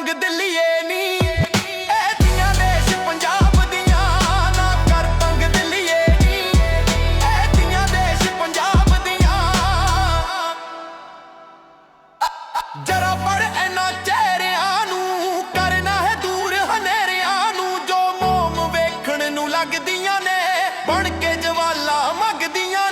ਤੰਗ ਦਿੱਲੀਏ ਨੀ। ਜਰਾ ਪੜ ਇਹਨਾਂ ਚਿਹਰਿਆਂ ਨੂੰ, ਕਰਨਾ ਹੈ ਦੂਰ ਹਨੇਰਿਆਂ ਨੂੰ। ਜੋ ਮੋਮ ਵੇਖਣ ਨੂੰ ਲੱਗਦੀਆਂ ਨੇ, ਬਣ ਕੇ ਜਵਾਲਾ ਮੰਗਦੀਆਂ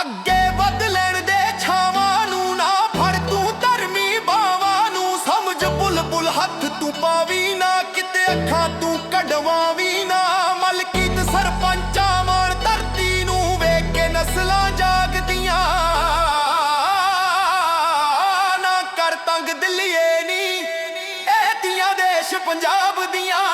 ਅੱਗੇ ਵੱਧ ਲੈਣ ਦੇ ਛਾਵਾਂ ਨੂੰ ਨਾ ਫੜ, ਤੂੰ ਧਰਮੀ ਬਾਵਾਂ ਨੂੰ ਸਮਝ ਬੁਲਬੁਲ ਹੱਥ ਤੂੰ ਪਾਵੀ ਨਾ, ਕਿਤੇ ਅੱਖਾਂ ਤੂੰ ਕਢਵਾਵੀ ਨਾ। ਮਲਕੀਤ ਸਰਪੰਚਾਂ ਮਾਣ ਧਰਤੀ ਨੂੰ ਵੇਖ ਕੇ ਨਸਲਾਂ ਜਾਗਦੀਆਂ। ਨਾ ਕਰ ਤੰਗ, ਦਿੱਲੀਏ ਨੀ, ਇਹ ਦੀਆਂ ਦੇਸ਼ ਪੰਜਾਬ ਦੀਆਂ।